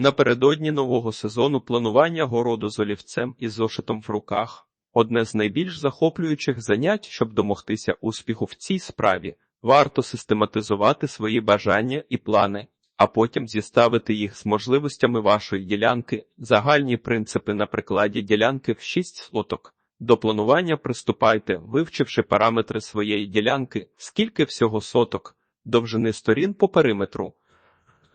Напередодні нового сезону планування городу з олівцем і зошитом в руках одне з найбільш захоплюючих занять, щоб домогтися успіху в цій справі. Варто систематизувати свої бажання і плани, а потім зіставити їх з можливостями вашої ділянки, загальні принципи на прикладі ділянки в 6 соток. До планування приступайте, вивчивши параметри своєї ділянки, скільки всього соток, довжини сторін по периметру,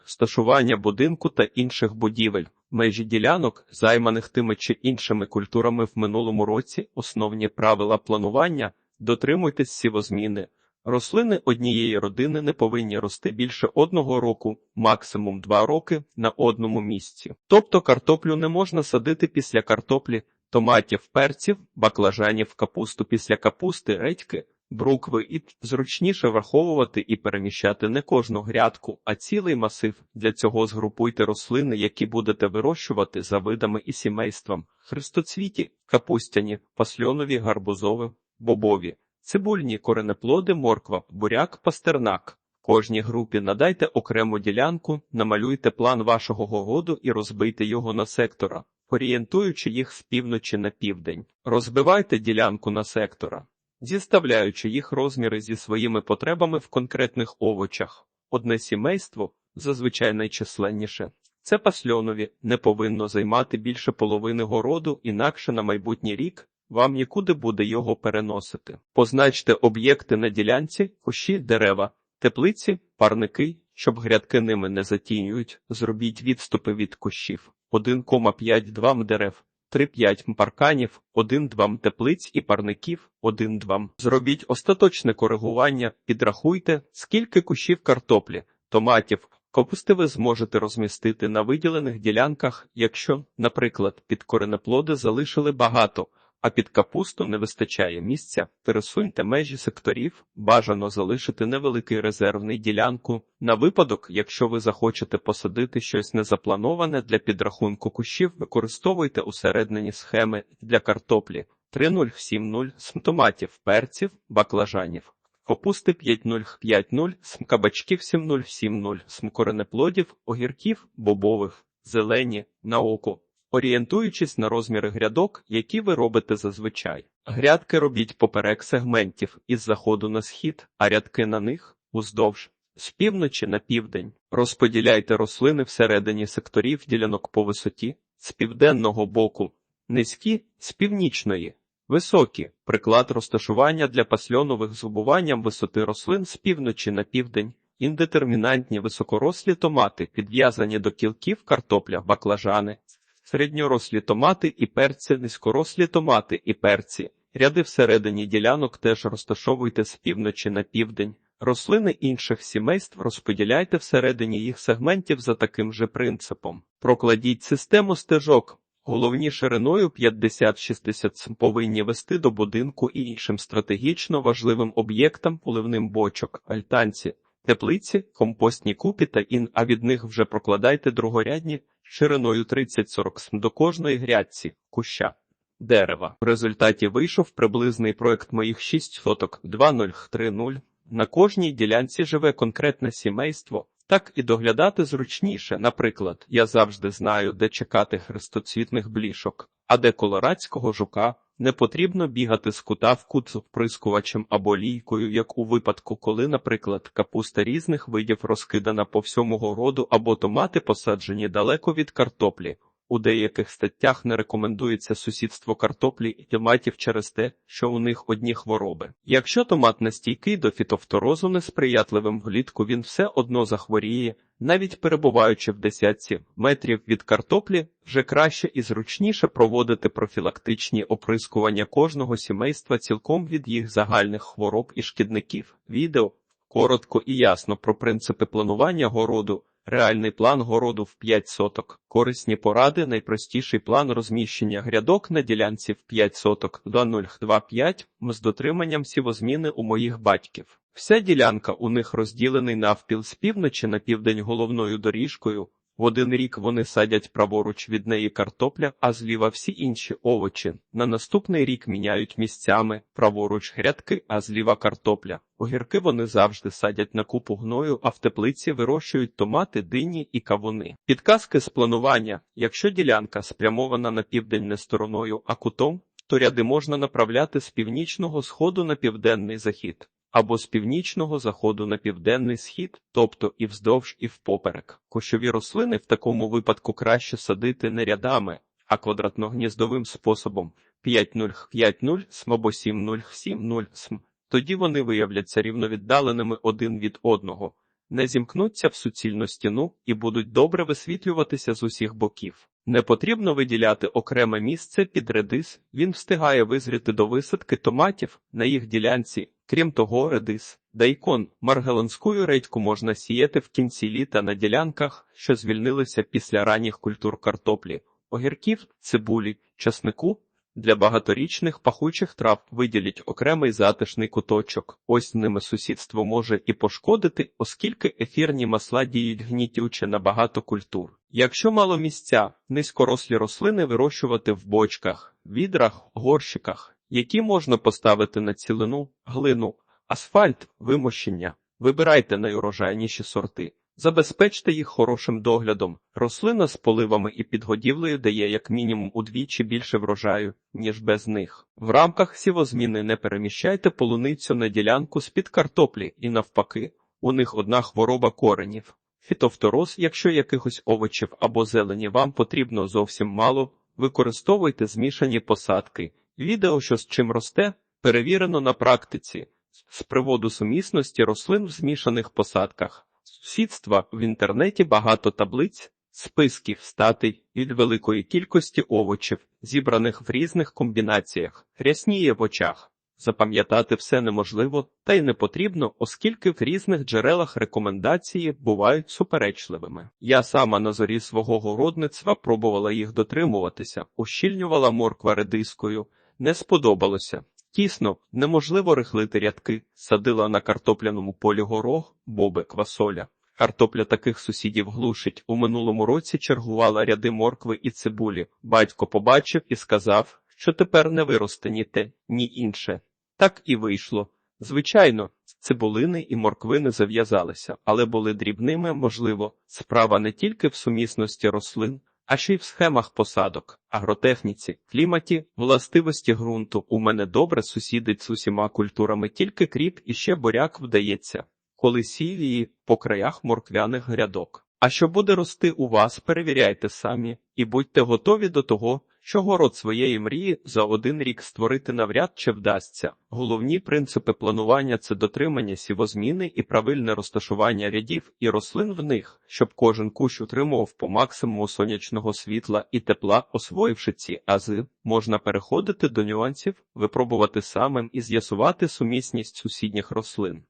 сташування будинку та інших будівель, межі ділянок, займаних тими чи іншими культурами в минулому році, основні правила планування, дотримуйтесь сівозміни. Рослини однієї родини не повинні рости більше одного року, максимум два роки на одному місці. Тобто картоплю не можна садити після картоплі, томатів, перців, баклажанів, капусту після капусти, редьки, брукви і зручніше враховувати і переміщати не кожну грядку, а цілий масив. Для цього згрупуйте рослини, які будете вирощувати за видами і сімейством: хрестоцвіті, капустяні, пасльонові, гарбузові, бобові, цибульні, коренеплоди, морква, буряк, пастернак. Кожній групі надайте окрему ділянку, намалюйте план вашого городу і розбийте його на сектора, орієнтуючи їх з півночі на південь. Розбивайте ділянку на сектора, зіставляючи їх розміри зі своїми потребами в конкретних овочах. Одне сімейство, зазвичай найчисленніше, це пасльонові, не повинно займати більше половини городу, інакше на майбутній рік вам нікуди буде його переносити. Позначте об'єкти на ділянці, кущі, дерева, теплиці, парники, щоб грядки ними не затінюють, зробіть відступи від кущів 1,5-2 м дерев, 3-5 м парканів, 1-2 теплиць і парників, 1-2. Зробіть остаточне коригування, підрахуйте, скільки кущів картоплі, томатів, капусти ви зможете розмістити на виділених ділянках, якщо, наприклад, під коренеплоди залишили багато а під капусту не вистачає місця, пересуньте межі секторів, бажано залишити невеликий резервний ділянку. На випадок, якщо ви захочете посадити щось незаплановане для підрахунку кущів, використовуйте усереднені схеми для картоплі. 3070 з томатів, перців, баклажанів. Капусти 5050, см кабачків 7070, см коренеплодів, огірків, бобових, зелені, на око орієнтуючись на розміри грядок, які ви робите зазвичай. Грядки робіть поперек сегментів із заходу на схід, а рядки на них уздовж. З півночі на південь розподіляйте рослини всередині секторів ділянок по висоті, з південного боку, низькі, з північної, високі, приклад розташування для пасльонових з убуванням висоти рослин з півночі на південь, індетермінантні високорослі томати, підв'язані до кілків картопля, баклажани, середньорослі томати і перці, низькорослі томати і перці. Ряди всередині ділянок теж розташовуйте з півночі на південь. Рослини інших сімейств розподіляйте всередині їх сегментів за таким же принципом. Прокладіть систему стежок. Головні шириною 50-60 см повинні вести до будинку і іншим стратегічно важливим об'єктам поливним бочок, альтанці, теплиці, компостні купі та ін, а від них вже прокладайте другорядні шириною 30-40 см до кожної грядці, куща, дерева. В результаті вийшов приблизний проект моїх 6 соток 2030. На кожній ділянці живе конкретне сімейство, так і доглядати зручніше. Наприклад, я завжди знаю, де чекати хрестоцвітних блішок, а де колорадського жука. Не потрібно бігати з кута в кут з вприскувачем або лійкою, як у випадку, коли, наприклад, капуста різних видів розкидана по всьому городу або томати посаджені далеко від картоплі. У деяких статтях не рекомендується сусідство картоплі і томатів через те, що у них одні хвороби. Якщо томат настійкий до фітофторозу несприятливим влітку, він все одно захворіє, навіть перебуваючи в десятці метрів від картоплі, вже краще і зручніше проводити профілактичні оприскування кожного сімейства цілком від їх загальних хвороб і шкідників. Відео коротко і ясно про принципи планування городу. Реальний план городу в 5 соток, корисні поради, найпростіший план розміщення грядок на ділянці в 5 соток. До 025 з дотриманням сівозміни у моїх батьків. Вся ділянка у них розділений навпіл з півночі на південь головною доріжкою, В один рік вони садять праворуч від неї картопля, а зліва всі інші овочі. На наступний рік міняють місцями праворуч грядки, а зліва картопля. Огірки вони завжди садять на купу гною, а в теплиці вирощують томати, дині і кавуни. Підказки з планування. Якщо ділянка спрямована на південь не стороною, а кутом, то ряди можна направляти з північного сходу на південний захід або з північного заходу на південний схід, тобто і вздовж, і впоперек. Кущові рослини в такому випадку краще садити не рядами, а квадратно-гніздовим способом 5-0-5-0 см або 7-0-7-0 см. Тоді вони виявляться рівновіддаленими один від одного, не зімкнуться в суцільну стіну і будуть добре висвітлюватися з усіх боків. Не потрібно виділяти окреме місце під редис, він встигає визріти до висадки томатів на їх ділянці. Крім того, редис, дайкон, маргеланську редьку можна сіяти в кінці літа на ділянках, що звільнилися після ранніх культур картоплі, огірків, цибулі, часнику. Для багаторічних пахучих трав виділіть окремий затишний куточок. Ось ними сусідство може і пошкодити, оскільки ефірні масла діють гнітюче на багато культур. Якщо мало місця, низькорослі рослини вирощувати в бочках, відрах, горщиках, які можна поставити на цілину, глину, асфальт, вимощення. Вибирайте найурожайніші сорти. Забезпечте їх хорошим доглядом. Рослина з поливами і підгодівлею дає як мінімум удвічі більше врожаю, ніж без них. В рамках сівозміни не переміщайте полуницю на ділянку з-під картоплі і навпаки, у них одна хвороба коренів. Фітофтороз, якщо якихось овочів або зелені вам потрібно зовсім мало, використовуйте змішані посадки. Відео, що з чим росте, перевірено на практиці. З приводу сумісності рослин в змішаних посадках. Сусідства в інтернеті багато таблиць, списків статей від великої кількості овочів, зібраних в різних комбінаціях, рясніє в очах. Запам'ятати все неможливо та й не потрібно, оскільки в різних джерелах рекомендації бувають суперечливими. Я сама на зорі свого городництва пробувала їх дотримуватися, ущільнювала морква редискою, не сподобалося. Тісно, неможливо рихлити рядки, садила на картопляному полі горох, боби, квасоля. Картопля таких сусідів глушить. У минулому році чергувала ряди моркви і цибулі. Батько побачив і сказав, що тепер не виросте ні те, ні інше. Так і вийшло. Звичайно, цибулини і морквини зав'язалися, але були дрібними, можливо, справа не тільки в сумісності рослин, а ще й в схемах посадок, агротехніці, кліматі, властивості ґрунту. У мене добре сусідить з усіма культурами, тільки кріп і ще буряк вдається, коли сів її по краях морквяних грядок. А що буде рости у вас, перевіряйте самі і будьте готові до того, що город своєї мрії за один рік створити навряд чи вдасться. Головні принципи планування це дотримання сівозміни і правильне розташування рядів і рослин в них, щоб кожен кущ утримував по максимуму сонячного світла і тепла, освоївши ці ази, можна переходити до нюансів, випробувати самим і з'ясувати сумісність сусідніх рослин.